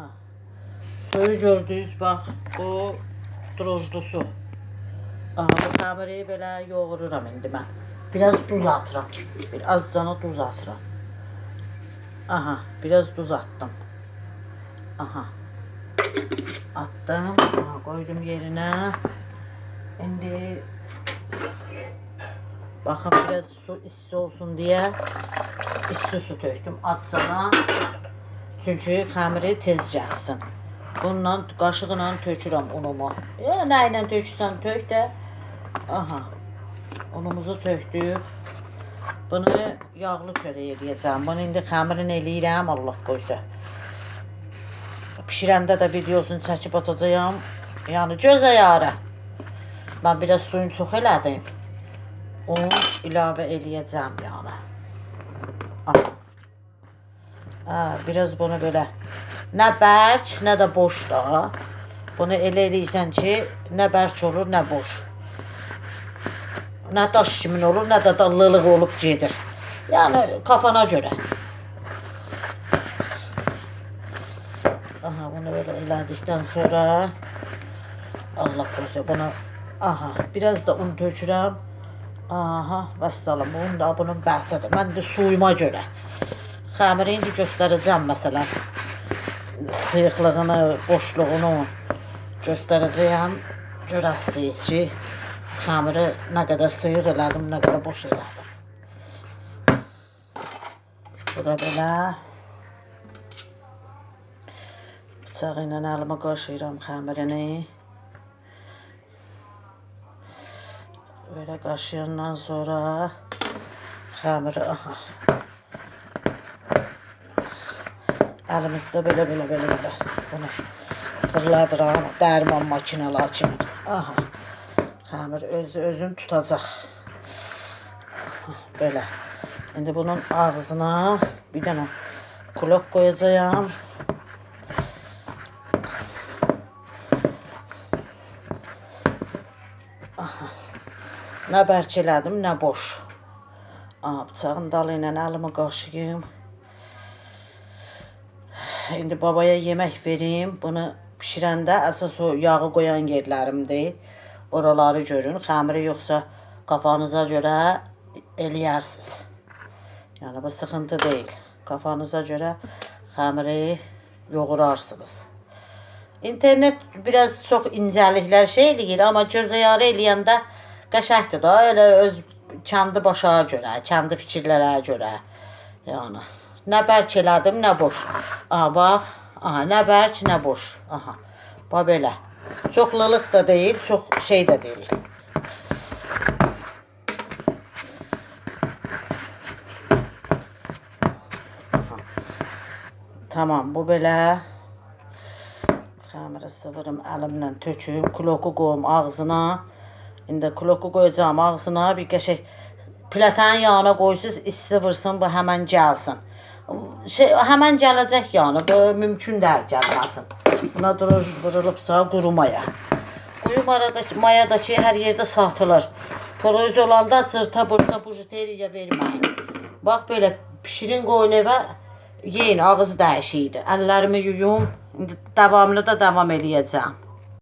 Aha. Suyu gördünüz bax, bu drojlusu. Aha, bu xəmiri belə yoğururam indi mən. Biraz duz atıram. Bir azcana duz atıram. Aha, biraz duz attım. Aha. Attım. Aha, koydum yerine. İndi Bakın biraz su isti olsun diye isti su tökdüm azcana. Çünki xəmiri tez gəlsin. Bununla qaşıqla tökürəm unumu. Ya nə ilə tökürsən tök də. Aha. Unumuzu tökdük. Bunu yağlı çörək eləyəcəm. Bunu indi xəmirin eləyirəm Allah qoysa. Pişirəndə də videosunu çəkib atacağam. Yəni göz ayarı. Mən biraz suyunu çox elədim. Un ilave eləyəcəm yəni. Aha. Ha, biraz bunu böyle nə bərk, nə də boş da. Bunu elə eləyirsən ki, nə bərk olur, nə boş. Nə daş kimin olur, nə də dallılıq olub gedir. Yəni kafana görə. Aha, bunu böyle elədikdən sonra Allah korusun bunu aha, biraz da un tökürəm. Aha, vəssalam. Un da bunun bəhsidir. Mən də suyuma görə. Xəmiri indi göstərəcəm məsələn. Sıyıqlığını, boşluğunu göstərəcəyəm. Görəsiniz ki, xəmiri nə qədər sıyıq elədim, nə qədər boş elədim. Bu da belə. Bıçağı ilə əlimə qaşıyıram xəmirini. Böyle qaşıyandan sonra xəmiri aha. Əlimizdə belə belə belə belə bunu fırladıram dərman makinaları kimi. Aha. Xəmir özü özünü tutacaq. Belə. İndi bunun ağzına bir dənə kulok qoyacağam. Aha. Nə bərk elədim, nə boş. Aha, bıçağın dalı ilə əlimi qaşıyım. İndi babaya yemək verim. Bunu bişirəndə əsas o yağı qoyan yerlərimdir. Oraları görün. Xəmiri yoxsa kafanıza görə eləyərsiniz. Yəni bu sıxıntı deyil. Kafanıza görə xəmiri yoğurarsınız. İnternet biraz çox incəliklər şey eləyir, amma göz ayarı eləyəndə qəşəngdir da, elə öz kəndi başa görə, kəndi fikirlərə görə. Yəni nə bərk elədim, nə boş. Aha, bax. Aha, nə bərk, nə boş. Aha. Bax belə. Çoxlulıq da deyil, çox şey də deyil. Tamam, bu belə. Xəmirə sıvırım əlimlə töküm, kloku qoyum ağzına. İndi kloku qoyacağam ağzına, bir qəşəng plətənin yanına qoyusuz, isti vursun, bu həmən gəlsin. Şey, həmən gələcək yəni, bu mümkün deyil gəlməsin. Buna droj vurulubsa qurumaya. Quyu maradakı, mayadakı hər yerdə satılır. Poroz olanda cırta burta bujuteriya verməyin. Bax belə pişirin qoyun evə yeyin, ağzı dəyişikdir. Əllərimi yuyum. Davamlı da davam eləyəcəm.